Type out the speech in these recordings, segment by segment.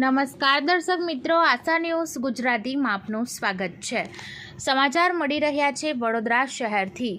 નમસ્કાર દર્શક મિત્રો, આશા ન્યૂઝ ગુજરાતીમાં આપનું સ્વાગત છે. સમાચાર મળી રહ્યા છે વડોદરા શહેરથી.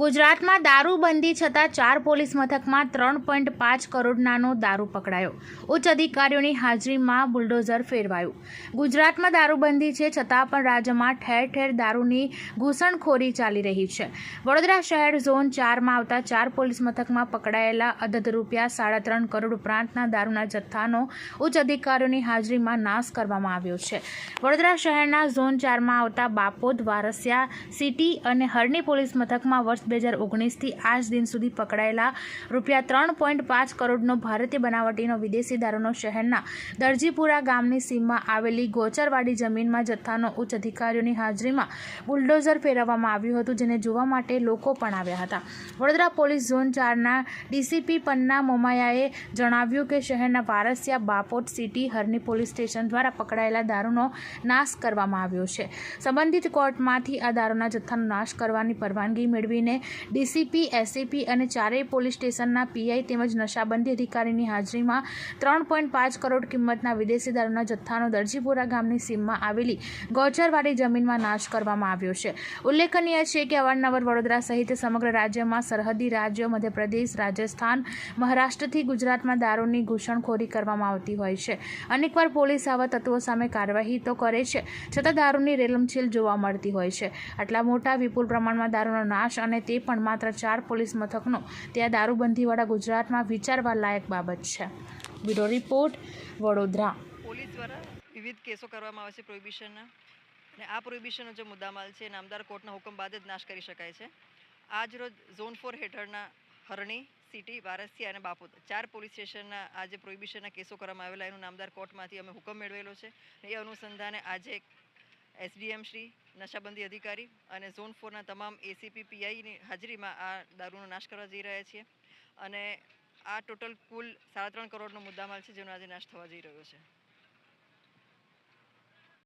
ગુજરાતમાં દારૂબંધી છતાં ચાર પોલીસ મથકમાં ત્રણ પોઈન્ટ પાંચ કરોડનાનો દારૂ પકડાયો. ઉચ્ચ અધિકારીઓની હાજરીમાં બુલડોઝર ફેરવાયું. ગુજરાતમાં દારૂબંધી છે છતાં પણ રાજ્યમાં ઠેર ઠેર દારૂની ઘૂસણખોરી ચાલી રહી છે. વડોદરા શહેર ઝોન ચારમાં આવતા ચાર પોલીસ મથકમાં પકડાયેલા અધધ રૂપિયા સાડા ત્રણ કરોડ ઉપરાંતના દારૂના જથ્થાનો ઉચ્ચ અધિકારીઓની હાજરીમાં નાશ કરવામાં આવ્યો છે. વડોદરા શહેરના ઝોન ચારમાં આવતા બાપોદ વારસિયા સિટી અને હરણી પોલીસ મથકમાં વર્ષ બે હજાર ઓગણીસથી આજ દિન સુધી પકડાયેલા રૂપિયા ત્રણ પોઈન્ટ પાંચ કરોડનો ભારતીય બનાવટીનો વિદેશી દારૂનો શહેરના દરજીપુરા ગામની સીમમાં આવેલી ગોચરવાડી જમીનમાં જથ્થાનો ઉચ્ચ અધિકારીઓની હાજરીમાં બુલડોઝર ફેરવવામાં આવ્યું હતું, જેને જોવા માટે લોકો પણ આવ્યા હતા. વડોદરા પોલીસ ઝોન ચારના ડીસીપી પન્ના મોમાયાએ જણાવ્યું કે શહેરના Varasiya Bapod city Harni police station દ્વારા પકડાયેલા દારૂનો નાશ કરવામાં આવ્યો છે. સંબંધિત કોર્ટમાંથી આ દારૂના જથ્થાનો નાશ કરવાની પરવાનગી મેળવીને ડીસીપી, એસીપી અને ચારેય પોલીસ સ્ટેશનના પીઆઈ તેમજ નશાબંધી અધિકારીની હાજરીમાં ત્રણ પોઈન્ટ પાંચ કરોડ કિંમતના વિદેશી દારૂના જથ્થાનો દરજીપુરા ગામની સીમમાં આવેલી ગૌચરવાડી જમીનમાં નાશ કરવામાં આવ્યો છે. ઉલ્લેખનીય છે કે અવારનવાર વડોદરા સહિત સમગ્ર રાજ્યમાં સરહદી રાજ્યો, મધ્યપ્રદેશ, રાજસ્થાન, મહારાષ્ટ્રથી ગુજરાતમાં દારૂની ઘૂસણખોરી કરવામાં આવતી હોય છે. અનેકવાર પોલીસ આવા તત્વો સામે કાર્યવાહી તો કરે છે, છતાં દારૂની રેલમછેલ જોવા મળતી હોય છે. આટલા મોટા વિપુલ પ્રમાણમાં દારૂનો નાશ અને તે પણ માત્ર ચાર પોલીસ મથકનો, ત્યાં દારૂબંધીવાળા ગુજરાતમાં વિચારવા લાયક બાબત છે. Bureau report, Vadodara. પોલીસ દ્વારા વિવિધ કેસો કરવામાં આવે છે પ્રોહિબિશનના. અને આ પ્રોહિબિશનનો જે મુદ્દામાલ છે નામદાર કોર્ટના હુકમ બાદ જ નાશ કરી શકાય છે. આજ રોજ ઝોન ફોર હેઠળના હરણી સિટી, વારસિયા અને બાપોદ. ચાર પોલીસ સ્ટેશનના આજે પ્રોહિબિશનના કેસો કરવામાં આવેલા. એનું નામદાર કોર્ટમાંથી અમે હુકમ મેળવેલો છે. એ અનુસંધાને આજે એસડીએમ શ્રી, નશાબંધી અધિકારી અને ઝોન ફોરના તમામ એસીપી, પીઆઈની હાજરીમાં આ દારૂનો નાશ કરવા જઈ રહ્યા છીએ. અને આ ટોટલ કુલ સાડા ત્રણ કરોડનો મુદ્દામાલ છે, જેનો આજે નાશ થવા જઈ રહ્યો છે.